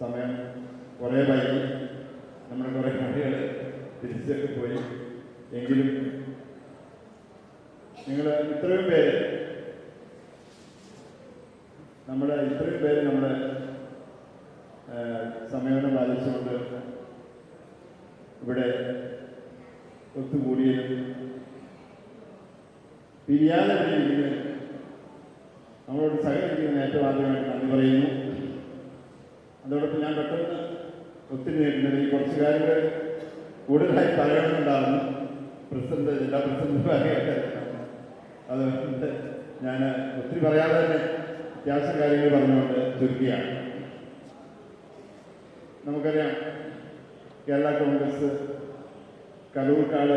സമയം കുറേ വൈകി നമ്മുടെ കുറേ വണ്ടികൾ തിരിച്ചൊക്കെ പോയി. എങ്കിലും നിങ്ങൾ ഇത്രയും പേര് നമ്മുടെ ഇത്രയും പേര് നമ്മുടെ സമയം പാലിച്ചുകൊണ്ട് ഇവിടെ ഒത്തുകൂടിയതും പിരിയാതെ ഇരിക്കുന്നത് നമ്മളോട് സഹകരിക്കുന്ന ഏറ്റവും ആദ്യമായിട്ട് നന്ദി പറയുന്നു. അതോടൊപ്പം ഞാൻ പെട്ടെന്ന് ഒത്തിരി നേരിടുന്നത് ഈ കുറച്ച് കാര്യങ്ങൾ കൂടുതലായി പറയണമെന്നുണ്ടാകുന്നു പ്രസിഡന്റ് ജില്ലാ പ്രസിഡന്റുമാരെയൊക്കെ അതുകൊണ്ട് ഞാൻ ഒത്തിരി പറയാതെ തന്നെ അത്യാവശ്യം കാര്യങ്ങൾ പറഞ്ഞുകൊണ്ട് ചുരുക്കിയാണ്. നമുക്കറിയാം കേരള കോൺഗ്രസ് കലൂർക്കാട്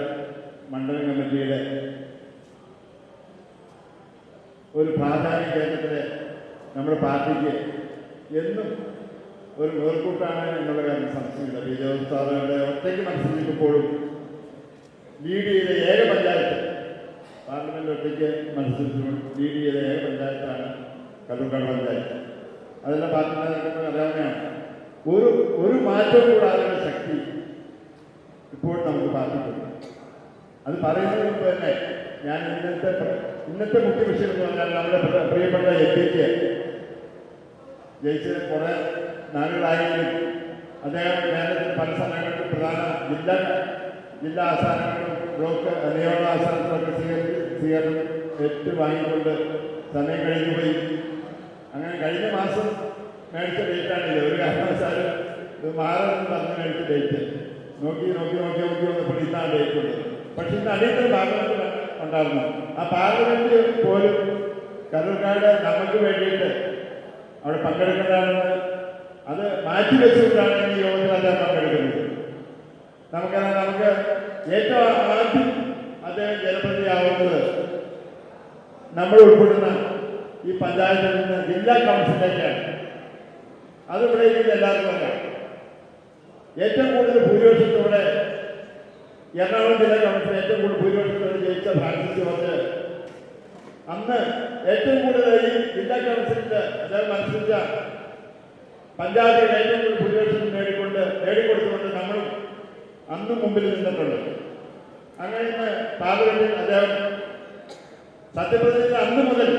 മണ്ഡലം കമ്മിറ്റിയുടെ ഒരു പ്രാധാന്യ കേന്ദ്രത്തിലെ നമ്മുടെ പാർട്ടിക്ക് എന്നും ഒരു മേൽക്കൂട്ടാണ് എന്നുള്ള കാര്യം സംശയമില്ല. പി ജോസ് സാറുകളുടെ ഒറ്റയ്ക്ക് മത്സരിക്കുമ്പോഴും ലീഡ് ചെയ്ത ഏക പഞ്ചായത്ത് പാർലമെന്റ് ഒറ്റയ്ക്ക് മത്സരിച്ചു ലീഡ് ചെയ്ത ഏക പഞ്ചായത്താണ് കല്ലൂർക്കാട് പഞ്ചായത്ത് അതെല്ലാം പാർട്ടി അറിയാവുന്നതാണ്. ഒരു ഒരു മാറ്റം കൂടാതെയുള്ള ശക്തി ഇപ്പോൾ നമുക്ക് പാർട്ടിക്കുണ്ട്. അത് പറയുന്നതിന് മുമ്പ് തന്നെ ഞാൻ ഇന്നത്തെ ഇന്നത്തെ മുഖ്യ വിഷയം എന്ന് പറഞ്ഞാൽ നമ്മുടെ പ്രിയപ്പെട്ട എം പിക്ക് ജയിച്ച് കുറെ നാളുകളായെങ്കിലും അദ്ദേഹം കേരളത്തിൽ പല സ്ഥലങ്ങളിലും പ്രധാന ജില്ലാ ജില്ലാ ആസ്ഥാനങ്ങളും ബ്ലോക്ക് നിയമ ആസ്ഥാനങ്ങളൊക്കെ സ്വീകരിച്ച് സ്വീകരണം തെറ്റ് വാങ്ങിക്കൊണ്ട് സമയം കഴിഞ്ഞു പോയി. അങ്ങനെ കഴിഞ്ഞ മാസം മേടിച്ച ഡേറ്റാണ് ഇത് ഒരു കാരണവശാലും ഇത് മാറുമെന്ന് പറഞ്ഞ് മേടിച്ച ഡേറ്റ് നോക്കി നോക്കി നോക്കി നോക്കി വന്നപ്പോൾ ഇന്നാണ് ഡേറ്റ് ഉള്ളത്. പക്ഷെ ഇന്ന് അടിയന്തര പാർലമെന്റ് ഉണ്ടായിരുന്നു. ആ പാർലമെന്റ് പോലും കരൂർക്കാട് നമുക്ക് വേണ്ടിയിട്ട് അവിടെ പങ്കെടുക്കേണ്ടതെന്ന് അത് മാറ്റിവെച്ചുകൊണ്ടാണ് ഈ യോഗത്തിൽ അദ്ദേഹം പങ്കെടുക്കുന്നത് നമുക്ക് നമുക്ക് ഏറ്റവും ആദ്യം അദ്ദേഹം ജനപ്രതിയാവുന്നത് നമ്മൾ ഉൾപ്പെടുന്ന ഈ പഞ്ചായത്തിൽ നിന്ന് ജില്ലാ കൗൺസിലേക്കാണ് അതിവിടെ ഇത് എല്ലാവർക്കും അറിയാം. ഏറ്റവും കൂടുതൽ ഭൂരിപക്ഷത്തോടെ എറണാകുളം ജില്ലാ കൗൺസിൽ ഏറ്റവും കൂടുതൽ ഭൂരിപക്ഷത്തോടെ ജയിച്ച ഫ്രാൻസിസ് ജോർജ് അന്ന് ഏറ്റവും കൂടുതൽ ഈ ജില്ലാ കൗൺസിലിന്റെ അദ്ദേഹം മത്സരിച്ച ഏറ്റവും കൂടുതൽ ഭൂരിപക്ഷം നേടിക്കൊണ്ട് നേടിക്കൊടുത്തുകൊണ്ട് നമ്മളും അന്നും മുമ്പിൽ നിന്നിട്ടുണ്ട്. അങ്ങനെ ഇന്ന് പാർലമെന്റിൽ അദ്ദേഹം സത്യപ്രതിജ്ഞ അന്ന് മുതൽ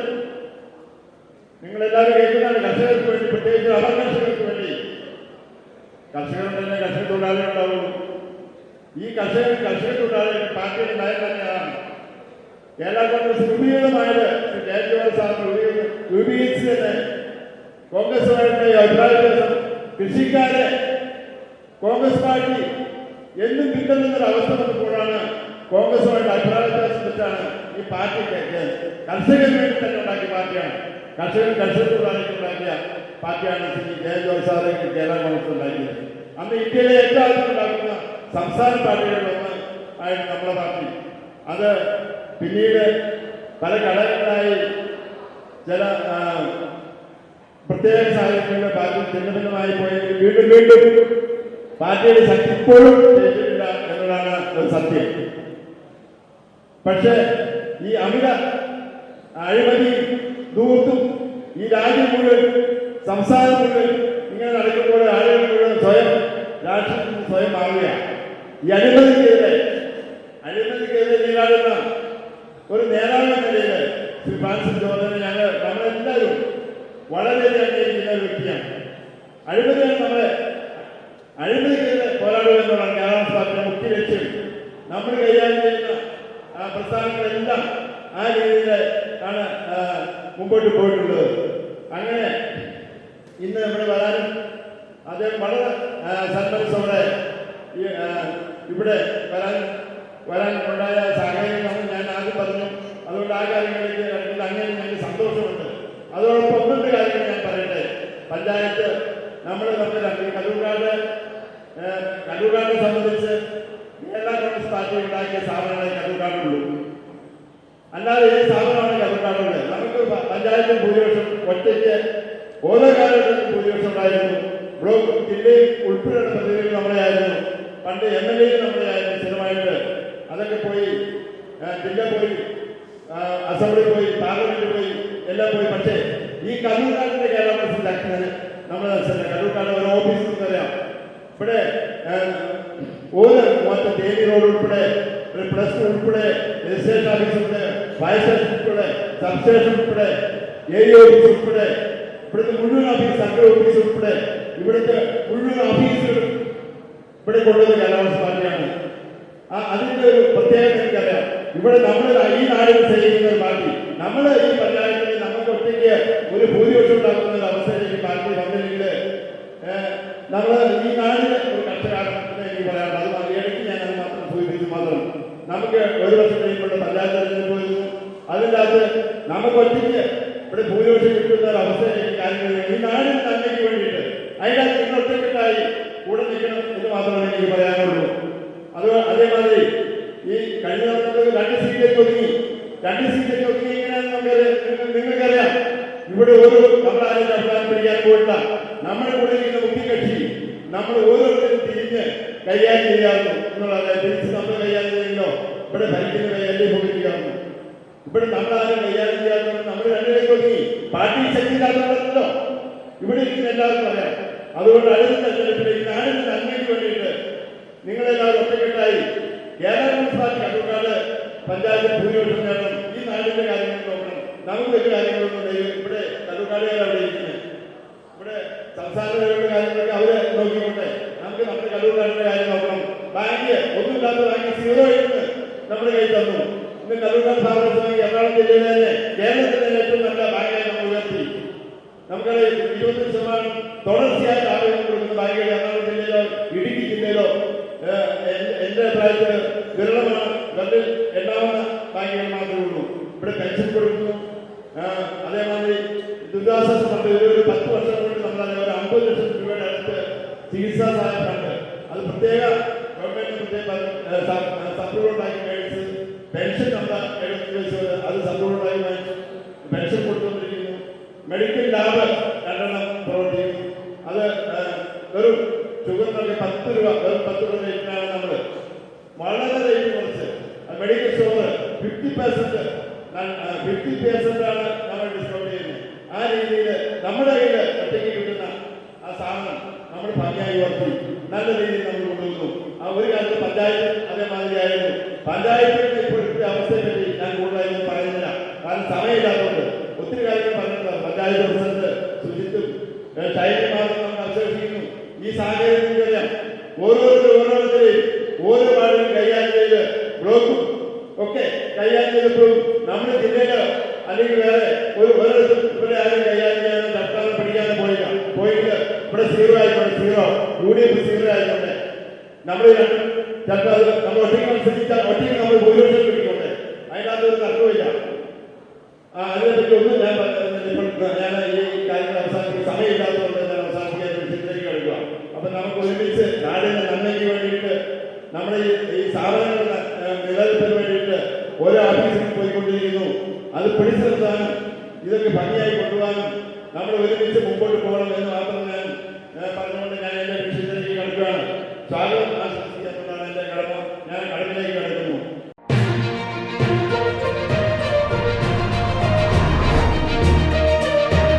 നിങ്ങളെല്ലാവരും കേൾക്കുന്നതാണ്. കർഷകർക്ക് വേണ്ടി പ്രത്യേകിച്ച് അവർ കർഷകർക്ക് വേണ്ടി. കർഷകരുടെ തന്നെ കർഷക തൊഴിലാളികളുണ്ടാവുള്ളൂ ഈ കർഷകർ കർഷക തൊഴിലാളികൾ പാർട്ടിയുടെ നയം തന്നെയാണ്. കേരള കോൺഗ്രസ് രൂപീകൃതമായത് ശ്രീ സാറിന് രൂപീകരിച്ച് തന്നെ കോൺഗ്രസുമായിട്ട് ഈ അഭിപ്രായ കൃഷിക്കാരെ കോൺഗ്രസ് പാർട്ടി എന്നും പിന്തുണുന്നൊരു അവസ്ഥ വന്നപ്പോഴാണ് കോൺഗ്രസുമായിട്ട് അഭിപ്രായ വ്യത്യാസം വെച്ചാണ് ഈ പാർട്ടി കർഷകന് വേണ്ടി തന്നെ ഉണ്ടാക്കിയ പാർട്ടിയാണ്. കർഷകർ കർഷക തൊഴിലാളികൾ ഉണ്ടാക്കിയ പാർട്ടിയാണ് ശ്രീ ജയജോഹർ സാറ് കേരള കോൺഗ്രസ് ഉണ്ടാക്കിയത്. അന്ന് ഇന്ത്യയിലെ ഏറ്റവും ആദ്യം ഉണ്ടാക്കുന്ന സംസ്ഥാന പാർട്ടികളിലൊന്ന് ആയിരുന്നു നമ്മുടെ പാർട്ടി. അത് പിന്നീട് പല ഘടകങ്ങളായി ചില പ്രത്യേക സാഹചര്യങ്ങളുടെ പാർട്ടി ഭിന്നഭിന്നമായി പോയെങ്കിൽ വീണ്ടും വീണ്ടും പാർട്ടിയുടെ ശക്തി ഇപ്പോഴും ചെയ്തിട്ടില്ല എന്നതാണ് ഒരു സത്യം. പക്ഷേ ഈ അമിത അഴിമതി ദൂർത്തും ഈ രാജ്യം മുഴുവൻ സംസ്ഥാനം മുഴുവൻ ഇങ്ങനെ നടക്കുമ്പോൾ ആളുകൾ മുഴുവൻ സ്വയം രാഷ്ട്രീയത്തിൽ സ്വയം മാറുകയാണ്. ഈ അഴിമതിക്കെതിരെ അഴിമതിക്കെതിരെ നീരാടുന്ന ഒരു നേതാവ് നിലയിൽ ശ്രീ ഫ്രാൻസിസ് നമ്മളെല്ലാവരും വളരെയധികം അംഗീകരിക്കുന്ന ഒരു വ്യക്തിയാണ്. അഴിമതിയാണ് നമ്മളെ അഴിമതിക്കെതിരെ പോരാടുക എന്നുള്ളതാണ് കേരള പാർട്ടിയുടെ മുഖ്യ ലക്ഷ്യം നമ്മൾ കൈകാര്യം ചെയ്യുന്ന പ്രസ്ഥാനങ്ങളെല്ലാം ആ രീതിയിൽ ആണ് മുമ്പോട്ട് പോയിട്ടുള്ളത്. അങ്ങനെ ഇന്ന് നമ്മുടെ വരാനും അദ്ദേഹം വളരെ സന്മനസ്സോടെ ഇവിടെ വരാൻ വരാൻ ഉണ്ടായ സാഹചര്യങ്ങൾ ഞാൻ ആദ്യം പറഞ്ഞു അതുകൊണ്ട് ആ കാര്യങ്ങളിലേക്ക് കിടക്കുന്ന അങ്ങനെ ഞങ്ങൾക്ക് സന്തോഷമുണ്ട് അതോടൊപ്പം ഒന്നിന്റെ കാര്യങ്ങൾ ഞാൻ പറയട്ടെ പഞ്ചായത്ത് നമ്മൾ തമ്മിൽ കല്ലൂർക്കാട് കല്ലൂർക്കാടിനെ സംബന്ധിച്ച് കേരള കോൺഗ്രസ് പാർട്ടി ഉണ്ടാക്കിയ സ്ഥാപനങ്ങളെ കല്ലൂർക്കാടുള്ളൂ അല്ലാതെ ഈ സ്ഥാപനമാണ് കല്ലൂർക്കാടുള്ളത് നമുക്ക് പഞ്ചായത്തിൽ ഭൂരിപക്ഷം ഒറ്റയ്ക്ക് ഓരോ കാലഘട്ടത്തിൽ ഭൂരിപക്ഷം ഉണ്ടായിരുന്നു. ബ്ലോക്ക് ജില്ലയിൽ ഉൾപ്പെടെയുള്ള പ്രതിനിധികൾ നമ്മളെയായിരുന്നു. പണ്ട് എം എൽ എ നമ്മളെയായിരുന്നു സ്ഥിരമായിട്ട്. അതൊക്കെ പോയി ജില്ല പോയി അസംബ്ലി പോയി പാർലമെന്റ് പോയി എല്ലാം പോയി. പക്ഷേ ഈ കല്ലൂർക്കാടിന്റെ കേരള പ്രസിഡന്റ് നമ്മുടെ കണ്ണൂർക്കാട് ഒരു ഓഫീസ് നമുക്കറിയാം ഇവിടെ ഒരു മറ്റേ തേനി റോഡ് ഉൾപ്പെടെ ഒരു പ്ലസ് ഉൾപ്പെടെ രജിസ്ട്രേഷൻ ഓഫീസ് ഉൾപ്പെടെ ഫയർ സ്റ്റേഷൻ ഉൾപ്പെടെ സബ്സ്റ്റേഷൻ ഉൾപ്പെടെ ഏരിയ ഓഫീസ് ഉൾപ്പെടെ ഇവിടുത്തെ മുഴുവൻ ഓഫീസ് സർക്കിൾ ഓഫീസ് ഉൾപ്പെടെ ഇവിടുത്തെ മുഴുവൻ ഓഫീസുകളും ഇവിടെ കൊണ്ടുവന്ന കാലാവസ്ഥ പാർട്ടിയാണ്. അതിന്റെ ഒരു പ്രത്യേകത എനിക്കറിയാം. ഇവിടെ നമ്മൾ ഈ നാടിന് ചെയ്യുന്ന ഒരു പാർട്ടി. നമ്മൾ ഈ പഞ്ചായത്തിൽ നമുക്ക് ഒറ്റയ്ക്ക് ഒരു ഭൂരിപക്ഷം ഉണ്ടാക്കുന്ന ഒരു അവസ്ഥയിലേക്ക് പാർട്ടി വന്നില്ലെങ്കിൽ നമ്മൾ ഈ ഒരു കഷ്ടകാലം എന്ന് എനിക്ക് പറയാനുള്ളത് അത്. ഞാൻ അത് മാത്രം സൂചിപ്പിച്ചു മാത്രം നമുക്ക് ഒരു വർഷം കഴിയുമ്പോൾ പഞ്ചായത്ത് തെരഞ്ഞെടുപ്പ് വരുന്നു. അതിന്റെ അകത്ത് നമുക്ക് ഒറ്റയ്ക്ക് ഇവിടെ ഭൂരിപക്ഷം കിട്ടുന്ന ഒരു അവസ്ഥയിലേക്ക് കാര്യങ്ങൾ ഈ നാടിന് നന്മയ്ക്ക് വേണ്ടിയിട്ട് നിങ്ങൾ ഒറ്റക്കെട്ടായി കൂടെ നിൽക്കണം എന്ന് മാത്രമേ എനിക്ക് പറയാനുള്ളൂ. അത് അതേമാതിരി ഈ കഴിഞ്ഞ തവണ രണ്ട് സീറ്റിലേക്ക് ഒതുങ്ങി. രണ്ട് സീറ്റിലേക്ക് ഒതുങ്ങി എങ്ങനെയാണെന്ന് നമുക്ക് നിങ്ങൾക്കറിയാം. ഇവിടെ ഒരു നമ്മളാരും അഭിപ്രായം പിടിക്കാൻ പോയിട്ടില്ല. നമ്മുടെ കൂടെ ഇരിക്കുന്ന മുഖ്യ കക്ഷി നമ്മൾ ഓരോരുത്തരും തിരിഞ്ഞ് കൈകാര്യം ചെയ്യാറുണ്ട് എന്നുള്ളത് തിരിച്ച് നമ്മൾ കൈകാര്യം ചെയ്യുന്നോ? ഇവിടെ ഭരിക്കുന്ന കൈകാര്യം പോയിരിക്കാറുണ്ട് ഇവിടെ നമ്മളാരും കൈകാര്യം ചെയ്യാത്തത് നമ്മൾ രണ്ടിലേക്ക് ഒതുങ്ങി. പാർട്ടി ശക്തിയില്ലാത്തവരല്ലോ ഇവിടെ ഇരിക്കുന്ന എല്ലാവർക്കും അറിയാം. അതുകൊണ്ട് അടുത്ത തെരഞ്ഞെടുപ്പിൽ ഈ നന്മയ്ക്ക് വേണ്ടിയിട്ട് നിങ്ങളെല്ലാവരും ഒറ്റക്കെട്ടായി കേരള മുനിസിപ്പാലിറ്റി കണ്ണൂർക്കാട് പഞ്ചായത്ത് ഭൂരിപക്ഷം നേടണം ഈ നാടിന്റെ കാര്യങ്ങൾ നോക്കണം. നമുക്ക് കാര്യങ്ങളൊന്നും ഇവിടെ കണ്ണൂർക്കാടുകാർ അവിടെ ഇരിക്കുന്നത്? ഇവിടെ സംസ്ഥാന തലങ്ങളുടെ കാര്യങ്ങളൊക്കെ അവരെ നോക്കിക്കോട്ടെ. നമുക്ക് നമ്മുടെ കല്ലൂർക്കാരുടെ കാര്യം നോക്കണം. ബാങ്ക് ഒന്നുമില്ലാത്ത ബാങ്ക് സീറോ ഇന്ന് നമ്മുടെ കയ്യിൽ തന്നു. ഇന്ന് കല്ലൂർക്കാർ സ്ഥാപനത്തിൽ എറണാകുളം ജില്ലയിലെ തന്നെ കേരളത്തിലെ ഏറ്റവും നല്ല ബാങ്കായി നമ്മൾ ഉയർത്തി. നമുക്കറിയാം ഇരുപത്തി ശതമാനം തുടർച്ചയായിട്ട് ആളുകൾ കൊടുക്കുന്ന ബാങ്കുകൾ എറണാകുളം ജില്ലയിലോ ഇടുക്കി ജില്ലയിലോ എന്റെ- അഭിപ്രായത്തിൽ വിരളമാണ് രണ്ട് എണ്ണാവുന്ന ബാങ്കുകൾ മാത്രമേ ഉള്ളൂ. ഇവിടെ പെൻഷൻ കൊടുക്കുന്നു. അതേമാതിരി ദുരിതാശ്വാസം ഒരു പത്ത് വർഷം കൊണ്ട് നമ്മൾ ഒരു അമ്പത് ലക്ഷം രൂപയുടെ അടുത്ത് ചികിത്സാ സഹായമുണ്ട് അത് പ്രത്യേക ഗവൺമെന്റ് പ്രത്യേക സപ്രൂവ് ഉണ്ടാക്കി മേടിച്ച് പെൻഷൻ നമ്മൾ വെച്ചത് അത് ഉണ്ടാക്കി മേടിച്ചു പെൻഷൻ കൊടുത്തുകൊണ്ടിരിക്കുന്നു. മെഡിക്കൽ ലാബ് രണ്ടെണ്ണം പ്രവർത്തിക്കുന്നു അത് വെറും ഷുഗറിനൊക്കെ പത്ത് രൂപ വെറും പത്ത് രൂപ റേറ്റിനാണ് നമ്മൾ വളരെ റേറ്റ് കുറച്ച്. Medical store fifty percent fifty percent ആണ് നമ്മൾ ഡിസ്കൗണ്ട് ചെയ്യുന്നത്. ആ രീതിയിൽ നമ്മുടെ കയ്യിൽ ഒറ്റയ്ക്ക് സാധനം നമ്മൾ ഭംഗിയായി ഉയർത്തി. നല്ല രീതിയിൽ നമ്മൾ കൊണ്ടുവന്നു. ആ ഒരു കാലത്ത് പഞ്ചായത്ത് അതേമാതിരിയായിരുന്നു പഞ്ചായത്തിന്റെ ഇപ്പോഴത്തെ അവസ്ഥയെ പറ്റി ഞാൻ കൂടുതലായി പറയുന്നില്ല. കാരണം സമയമില്ലാത്തതുകൊണ്ട് ഒത്തിരി കാര്യങ്ങൾ പറഞ്ഞിട്ടുണ്ട്. പഞ്ചായത്ത് പ്രസിഡന്റ് സുജിത്തും ഷൈനിമാറും നമ്മൾ അവശേഷിക്കുന്നു ഈ സാഹചര്യത്തിൽ അറിയാം ഓരോരുത്തരും ഓരോരുത്തരെയും ഓരോ വാർഡിലും കൈകാര്യം ചെയ്ത് ബ്ലോക്കും ഒക്കെ കൈകാര്യം ചെയ്തപ്പോഴും നമ്മുടെ ജില്ലയിലോ അല്ലെങ്കിൽ വേറെ ഒരു ഒരിടത്തും ഇവിടെ ആരും കൈകാര്യം ചെയ്യാനോ സർക്കാർ പഠിക്കാനോ പോയില്ല പോയിട്ട് ഇവിടെ സീറോ ആയിക്കോട്ടെ zero U D F zero ആയിക്കോട്ടെ നമ്മൾ രണ്ടും ചിലപ്പോൾ അത് നമ്മൾ ഒറ്റയ്ക്ക് മത്സരിച്ചാൽ ഒറ്റയ്ക്ക് നമ്മൾ ഭൂരിപക്ഷം കിട്ടിക്കോട്ടെ അതിനകത്ത് ഒരു തർക്കമില്ല ആ, അതിനെപ്പറ്റി ഒന്നും ഞാൻ. ഞാൻ ഈ കാര്യങ്ങൾ അവസാനിപ്പിക്കാൻ സമയമില്ലാത്തതുകൊണ്ട് ഞാൻ അവസാനിപ്പിക്കാൻ ചിന്തയിലേക്ക് അപ്പൊ നമുക്ക് ഒരുമിച്ച് നാടിന്റെ നന്മയ്ക്ക് വേണ്ടിയിട്ട് നമ്മുടെ ഈ സ്ഥാപനങ്ങളുടെ നിലനിൽപ്പിന് വേണ്ടിയിട്ട് ഓരോ ഓഫീസിലും പോയിക്കൊണ്ടിരിക്കുന്നു അത് പിടിച്ചു നിർത്താനും ഇതൊക്കെ ഭംഗിയായി കൊണ്ടുപോകാനും നമ്മൾ ഒരുമിച്ച് മുമ്പോട്ട് പോകണം എന്ന് മാത്രം